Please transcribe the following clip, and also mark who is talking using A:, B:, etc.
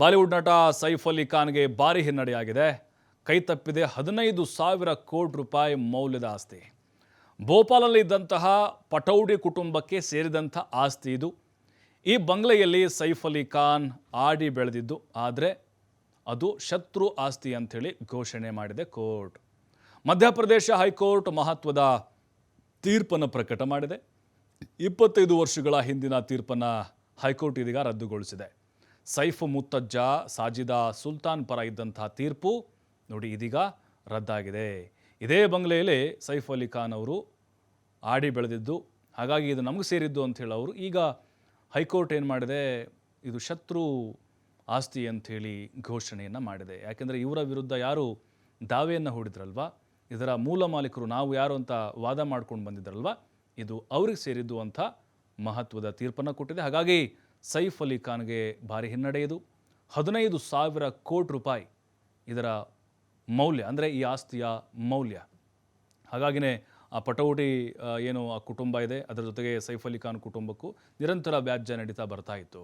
A: Bollywood ನಟ ಸೈಫ್ ಅಲಿ ಖಾನ್ಗೆ ಭಾರಿ ಹಿನ್ನಡೆಯಾಗಿದೆ. ಕೈತಪ್ಪಿದೆ ಹದಿನೈದು ಸಾವಿರ ಕೋಟಿ ರೂಪಾಯಿ ಮೌಲ್ಯದ ಆಸ್ತಿ. ಭೋಪಾಲಲ್ಲಿ ಇದ್ದಂತಹ ಪಟೌಡಿ ಕುಟುಂಬಕ್ಕೆ ಸೇರಿದಂಥ ಆಸ್ತಿ ಇದು. ಈ ಬಂಗ್ಲೆಯಲ್ಲಿ ಸೈಫ್ ಅಲಿ ಖಾನ್ ಆಡಿ ಬೆಳೆದಿದ್ದು, ಆದರೆ ಅದು ಶತ್ರು ಆಸ್ತಿ ಅಂಥೇಳಿ ಘೋಷಣೆ ಮಾಡಿದೆ ಕೋರ್ಟ್. ಮಧ್ಯಪ್ರದೇಶ ಹೈಕೋರ್ಟ್ ಮಹತ್ವದ ತೀರ್ಪನ್ನು ಪ್ರಕಟ ಮಾಡಿದೆ. ಇಪ್ಪತ್ತೈದು ವರ್ಷಗಳ ಹಿಂದಿನ ತೀರ್ಪನ್ನು ಹೈಕೋರ್ಟ್ ಇದೀಗ ರದ್ದುಗೊಳಿಸಿದೆ. ಸೈಫ್ ಮುತ್ತಜ್ಜ ಸಾಜಿದಾ ಸುಲ್ತಾನ್ ಪರ ಇದ್ದಂತಹ ತೀರ್ಪು ನೋಡಿ ಇದೀಗ ರದ್ದಾಗಿದೆ. ಇದೇ ಬಂಗ್ಲೆಯಲ್ಲಿ ಸೈಫ್ ಅಲಿ ಖಾನ್ ಅವರು ಆಡಿ ಬೆಳೆದಿದ್ದು, ಹಾಗಾಗಿ ಇದು ನಮಗೆ ಸೇರಿದ್ದು ಅಂತ ಹೇಳಿ ಅವರು ಈಗ ಹೈಕೋರ್ಟ್ ಏನು ಮಾಡಿದೆ, ಇದು ಶತ್ರು ಆಸ್ತಿ ಅಂಥೇಳಿ ಘೋಷಣೆಯನ್ನು ಮಾಡಿದೆ. ಯಾಕೆಂದರೆ ಇವರ ವಿರುದ್ಧ ಯಾರು ದಾವೆಯನ್ನು ಹೂಡಿದ್ರಲ್ವಾ, ಇದರ ಮೂಲ ಮಾಲೀಕರು ನಾವು ಯಾರು ಅಂತ ವಾದ ಮಾಡ್ಕೊಂಡು ಬಂದಿದ್ರಲ್ವಾ, ಇದು ಅವ್ರಿಗೆ ಸೇರಿದ್ದು ಅಂತ ಮಹತ್ವದ ತೀರ್ಪನ್ನು ಕೊಟ್ಟಿದೆ. ಹಾಗಾಗಿ ಸೈಫ್ ಅಲಿ ಖಾನ್ಗೆ ಭಾರಿ ಹಿನ್ನಡೆ ಇದು ಹದಿನೈದು ಸಾವಿರ ಕೋಟಿ ರೂಪಾಯಿ ಇದರ ಮೌಲ್ಯ, ಅಂದರೆ ಈ ಆಸ್ತಿಯ ಮೌಲ್ಯ. ಹಾಗಾಗಿನೇ ಆ ಪಟೌಟಿ ಏನು ಆ ಕುಟುಂಬ ಇದೆ, ಅದರ ಜೊತೆಗೆ ಸೈಫ್ ಅಲಿ ಖಾನ್ ಕುಟುಂಬಕ್ಕೂ ನಿರಂತರ ವ್ಯಾಜ್ಯ ನಡೀತಾ ಬರ್ತಾ ಇತ್ತು.